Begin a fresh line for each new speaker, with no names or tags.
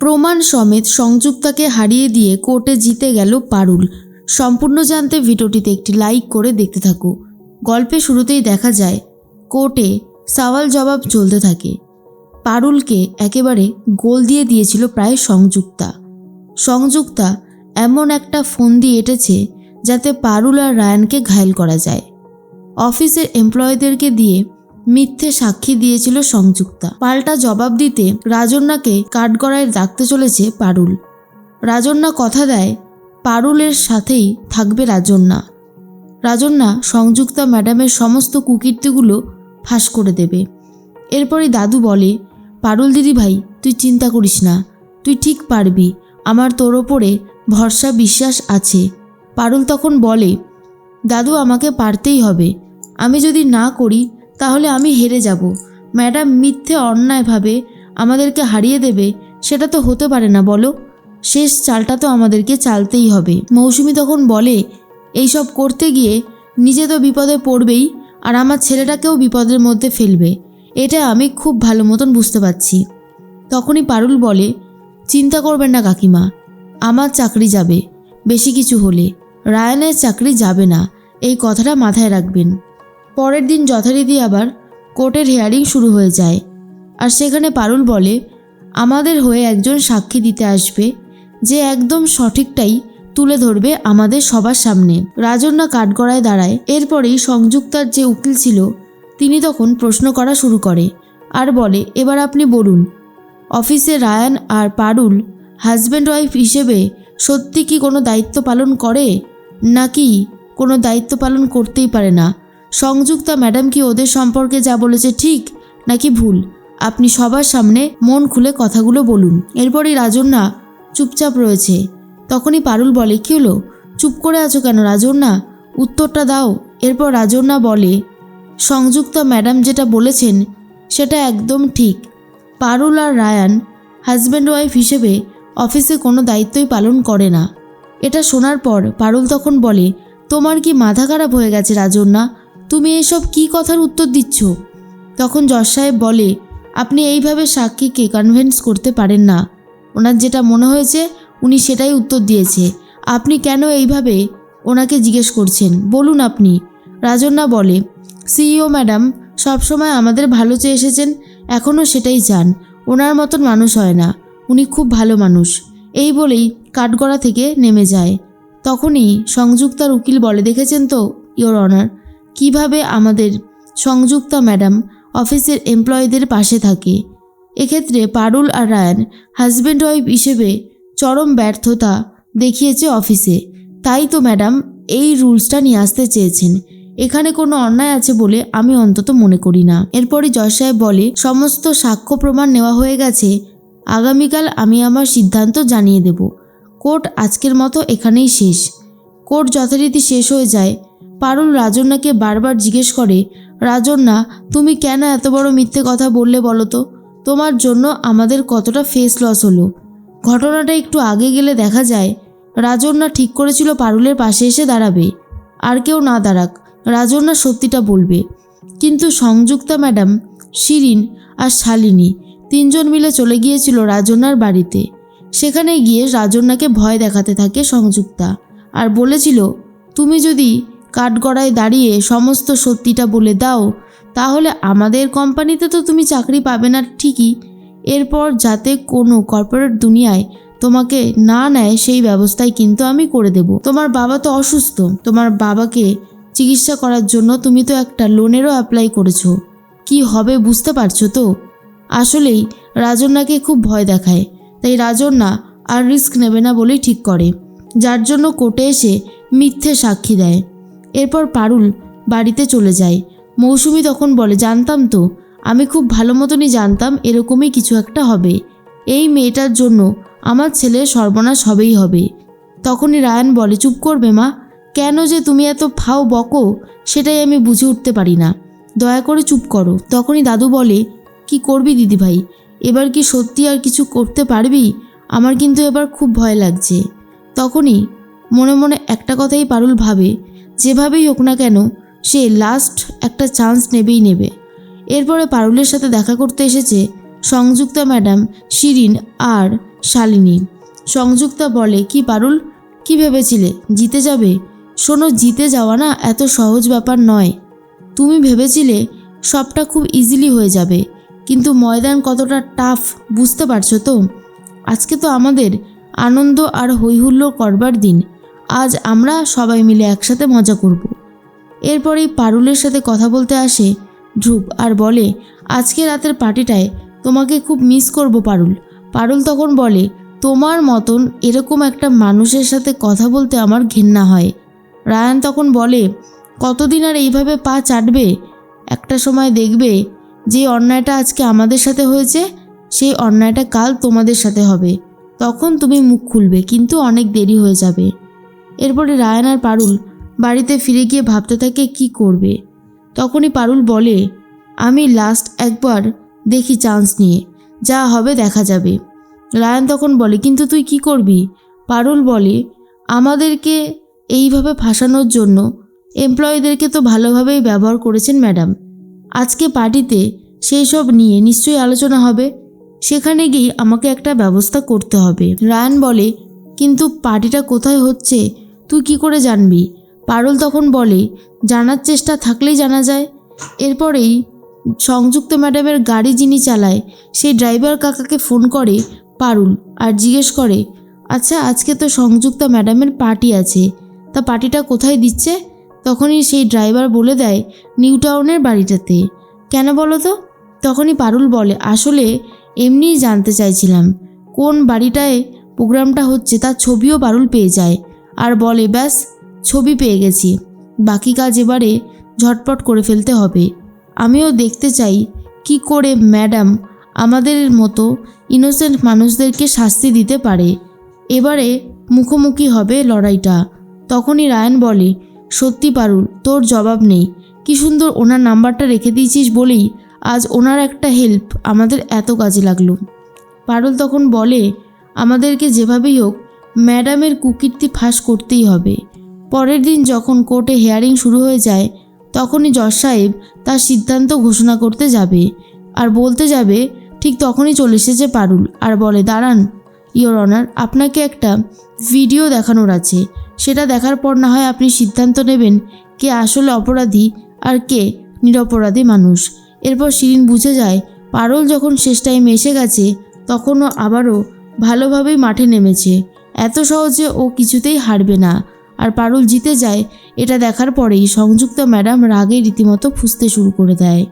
প্রমাণ সমেত সংযুক্তাকে হারিয়ে দিয়ে কোর্টে জিতে গেল পারুল। সম্পূর্ণ জানতে ভিডিওটিতে একটি লাইক করে দেখতে থাকো। গল্পে শুরুতেই দেখা যায়, কোর্টে সওয়াল জবাব চলতে থাকে। পারুলকে একেবারে গোল দিয়ে দিয়েছিল প্রায় সংযুক্তা। সংযুক্তা এমন একটা ফোন দিয়ে এঁটেছে যাতে পারুল আর রায়ানকে ঘায়েল করা যায়। অফিসের এমপ্লয়ীদেরকে দিয়ে মিথ্যে সাক্ষী দিয়েছিল সংযুক্তা। পাল্টা জবাব দিতে রাজন্যাকে কাঠগড়ায় ডাকতে চলেছে পারুল। রাজন্যা কথা দেয়, পারুলের সাথেই থাকবে রাজন্যা। রাজন্যা সংযুক্তা ম্যাডামের সমস্ত কুকীর্তিগুলো ফাঁস করে দেবে। এরপরই দাদু বলে, পারুল দিদি ভাই, তুই চিন্তা করিস না, তুই ঠিক পারবি, আমার তোর ওপরে ভরসা বিশ্বাস আছে। পারুল তখন বলে, দাদু আমাকে পারতেই হবে, আমি যদি না করি তাহলে আমি হেরে যাব। ম্যাডাম মিথ্যে অন্যায়ভাবে আমাদেরকে হারিয়ে দেবে, সেটা তো হতে পারে না, বলো। শেষ চালটা তো আমাদেরকে চালতেই হবে। মৌসুমি তখন বলে, এইসব করতে গিয়ে নিজে তো বিপদে পড়বেই, আর আমার ছেলেটাকেও বিপদের মধ্যে ফেলবে। এটা আমি খুব ভালো মতন বুঝতে পারছি। তখনই পারুল বলে, চিন্তা করবেন না কাকিমা, আমার চাকরি যাবে। বেশি কিছু হলে। রায়ানের চাকরি যাবে না। এই কথাটা মাথায় রাখবেন। পরের দিন যথারীতি আবার কোর্টের হেয়ারিং শুরু হয়ে যায়। আর সেখানে পারুল বলে, আমাদের হয়ে একজন সাক্ষী দিতে আসবে, যে একদম সঠিকটাই তুলে ধরবে আমাদের সবার সামনে। রাজন্যা কাঠগড়ায় দাঁড়ায়। এরপরেই সংযুক্তার যে উকিল ছিল, তিনি তখন প্রশ্ন করা শুরু করে আর বলে, এবার আপনি বলুন, অফিসে রায়ান আর পারুল হাজব্যান্ড ওয়াইফ হিসেবে সত্যি কি কোনো দায়িত্ব পালন করে? নাকি কোনো দায়িত্ব পালন করতেই পারে না? সংযুক্তা ম্যাডাম কি ওদের সম্পর্কে যা বলেছে ঠিক নাকি ভুল? আপনি সবার সামনে মন খুলে কথাগুলো বলুন। এরপরই রাজন্যা চুপচাপ রয়েছে। তখনই পারুল বলে, কি হলো? চুপ করে আছো কেন রাজন্যা? উত্তরটা দাও। এরপর রাজন্যা বলে, সংযুক্তা ম্যাডাম যেটা বলেছেন সেটা একদম ঠিক। পারুল আর রায়ান হাজব্যান্ড ওয়াইফ হিসেবে অফিসে কোনো দায়িত্বই পালন করে না। এটা শোনার পর পারুল তখন বলে, তোমার কি মাথা খারাপ হয়ে গেছে রাজন্যা? তুমি এসব কি কথার উত্তর দিচ্ছ? তখন জজ সাহেব বলে, আপনি এইভাবে সাক্ষীকে কনভেন্স করতে পারেন না। ওনার যেটা মনে হয়েছে, উনি সেটাই উত্তর দিয়েছে। আপনি কেন এইভাবে ওনাকে জিজ্ঞেস করছেন? বলুন আপনি। রাজন্যা বলে, সিইও ম্যাডাম, সবসময় আমাদের ভালো চেয়ে এসেছেন, এখনও সেটাই চান। ওনার মতন মানুষ হয় না। উনি খুব ভালো মানুষ। এই বলেই কাঠগড়া থেকে নেমে যায়। তখনই সংযুক্তার উকিল বলে, দেখেছেন তো ইওর অনার কীভাবে আমাদের সংযুক্তা ম্যাডাম অফিসের এমপ্লয়ীদের পাশে থাকে? এক্ষেত্রে পারুল আর রায়ান হাজব্যান্ড ওয়াইফ হিসেবে চরম ব্যর্থতা দেখিয়েছে অফিসে। তাই তো ম্যাডাম এই রুলসটা নিয়ে আসতে চেয়েছেন। এখানে কোনো অন্যায় আছে বলে আমি অন্তত মনে করি না। এরপরই জজ সাহেব বলে, সমস্ত সাক্ষ্য প্রমাণ নেওয়া হয়ে গেছে। আগামীকাল আমি আমার সিদ্ধান্ত জানিয়ে দেব। কোর্ট আজকের মতো এখানেই শেষ। কোর্ট যথারীতি শেষ হয়ে যায় পারুল রাজন্যাকে বারবার জিজ্ঞেস করে, রাজন্যা, তুমি কেন এত বড় মিথ্যে কথা বললে বলো তো? তোমার জন্য আমাদের কতটা ফেস লস হলো? ঘটনাটা একটু আগে গেলে দেখা যায়, রাজন্যা ঠিক করেছিল পারুলের পাশে এসে দাঁড়াবে। আর কেউ না দাঁড়াক, রাজন্যা সত্যিটা বলবে। কিন্তু সংযুক্তা ম্যাডাম, শিরিন আর শালিনী তিনজন মিলে চলে গিয়েছিল রাজন্যার বাড়িতে। সেখানে গিয়ে রাজন্যাকে ভয় দেখাতে থাকে সংযুক্তা। আর বলেছিল, তুমি যদি কাঠগড়ায় দাঁড়িয়ে সমস্ত সত্যিটা বলে দাও, তাহলে আমাদের কোম্পানিতে তো তুমি চাকরি পাবে না ঠিকই। এরপর যাতে কোনো কর্পোরেট দুনিয়ায় তোমাকে না নেয়, সেই ব্যবস্থাই কিন্তু আমি করে দেব। তোমার বাবা তো অসুস্থ, তোমার বাবাকে চিকিৎসা করার জন্য তুমি তো একটা লোনেরও অ্যাপ্লাই করেছ। কি হবে বুঝতে পারছ তো? আসলেই রাজন্যাকে খুব ভয় দেখায়, তাই রাজন্যা আর রিস্ক নেবে না বলেই ঠিক করে, যার জন্য কোর্টে এসে মিথ্যে সাক্ষী দেয়। এরপর পারুল বাড়িতে চলে যায়। মৌসুমি তখন বলে, জানতাম তো, আমি খুব ভালো মতনই জানতাম এরকমই কিছু একটা হবে। এই মেয়েটার জন্য আমার ছেলের সর্বনাশ হবেই হবে। তখনই রায়ান বলে, চুপ করবে মা, কেন যে তুমি এত ফাও বকো, সেটাই আমি বুঝে উঠতে পারি না। দয়া করে চুপ করো। তখনই দাদু বলে, কি করবি দিদিভাই এবার কি সত্যি আর কিছু করতে পারবি? আমার কিন্তু এবার খুব ভয় লাগছে। তখনই মনে মনে একটা কথাই পারুল ভাবে, যেভাবেই হোক না কেন, সে লাস্ট একটা চান্স নেবেই নেবে। এরপরে পারুলের সাথে দেখা করতে এসেছে সংযুক্তা ম্যাডাম শিরিন আর শালিনী। সংযুক্তা বলে, কি পারুল, কি ভেবেছিলে? জিতে যাবে? শোনো, জিতে যাওয়া না এত সহজ ব্যাপার নয়। তুমি ভেবেছিলে সবটা খুব ইজিলি হয়ে যাবে, কিন্তু ময়দান কতটা টাফ বুঝতে পারছ তো? আজকে তো আমাদের আনন্দ আর হৈহুল্লোড় করবার দিন। আজ আমরা সবাই মিলে একসাথে মজা করব। এরপরেই পারুলের সাথে কথা বলতে আসে ধ্রুব আর বলে, আজকে রাতের পার্টিটায় তোমাকে খুব মিস করব পারুল। পারুল তখন বলে, তোমার মতন এরকম একটা মানুষের সাথে কথা বলতে আমার ঘেন্না হয়। রায়ান তখন বলে, কতদিন আর এইভাবে পা চাটবে? একটা সময় দেখবে যে অন্যায়টা আজকে আমাদের সাথে হয়েছে, সেই অন্যায়টা কাল তোমাদের সাথে হবে। তখন তুমি মুখ খুলবে, কিন্তু অনেক দেরি হয়ে যাবে। এরপরে রায়ান আর পারুল বাড়িতে ফিরে গিয়ে ভাবতে থাকে, কি করবে? তখনই পারুল বলে, আমি লাস্ট একবার দেখি চান্স নিয়ে, যা হবে দেখা যাবে। রায়ান তখন বলে, কিন্তু তুই কি করবি? পারুল বলে, আমাদেরকে এইভাবে ফাঁসানোর জন্য এমপ্লয়ীদেরকে তো ভালোভাবেই ব্যবহার করেছেন ম্যাডাম আজকে পার্টিতে সেই সব নিয়ে নিশ্চয়ই আলোচনা হবে, সেখানে গিয়ে আমাকে একটা ব্যবস্থা করতে হবে। রায়ান বলে, কিন্তু পার্টিটা কোথায় হচ্ছে? তুই কি করে জানবি? পারুল তখন বলে, জানার চেষ্টা থাকলেই জানা যায়। এরপরেই সংযুক্ত ম্যাডামের গাড়ি যিনি চালায়, সেই ড্রাইভার কাকাকে ফোন করে, পারুল, আর জিজ্ঞেস করে আচ্ছা আজকে তো সংযুক্তা ম্যাডামের পার্টি আছে, তা পার্টিটা কোথায় দিচ্ছে? তখনই সেই ড্রাইভার বলে দেয়, নিউ টাউনের বাড়িটাতে। কেন বলো তো? তখনই পারুল বলে, আসলে এমনিই জানতে চাইছিলাম, কোন বাড়িটায় প্রোগ্রামটা হচ্ছে তার ছবিও পারুল পেয়ে যায়। আর বলে, ব্যাস, ছবি পেয়ে গেছি। বাকি কাজ এবারে ঝটপট করে ফেলতে হবে। আমিও দেখতে চাই কি করে ম্যাডাম আমাদের মতো ইনোসেন্ট মানুষদেরকে শাস্তি দিতে পারে। এবারে মুখোমুখি হবে লড়াইটা। তখনই রায়ান বলে, সত্যি পারুল, তোর জবাব নেই। কি সুন্দর ওনার নাম্বারটা রেখে দিয়েছিস বলেই আজ ওনার একটা হেল্প আমাদের এত কাজে লাগল। পারুল তখন বলে, আমাদেরকে যেভাবেই হোক ম্যাডামের কুকীর্তি ফাঁস করতেই হবে। পরের দিন যখন কোর্টে হেয়ারিং শুরু হয়ে যায়, তখনই জজ সাহেব তার সিদ্ধান্ত ঘোষণা করতে যাবে। আর বলতে যাবে, ঠিক তখনই চলে এসেছে পারুল। আর বলে, দাঁড়ান ইয়োর অনার, আপনাকে একটা ভিডিও দেখানোর আছে। সেটা দেখার পর না হয় আপনি সিদ্ধান্ত নেবেন কে আসলে অপরাধী আর কে নিরপরাধী মানুষ। এরপর শিরিন বুঝে যায়, পারুল যখন শেষ টাইমে এসে গেছে, তখনও আবারও ভালোভাবেই মাঠে নেমেছে। এত সহজে ও কিছুতেই হারবে না। আর পারুল জিতে যায়, এটা দেখার পরেই সংযুক্ত ম্যাডাম রাগে রীতিমতো ফুঁসতে শুরু করে দেয়।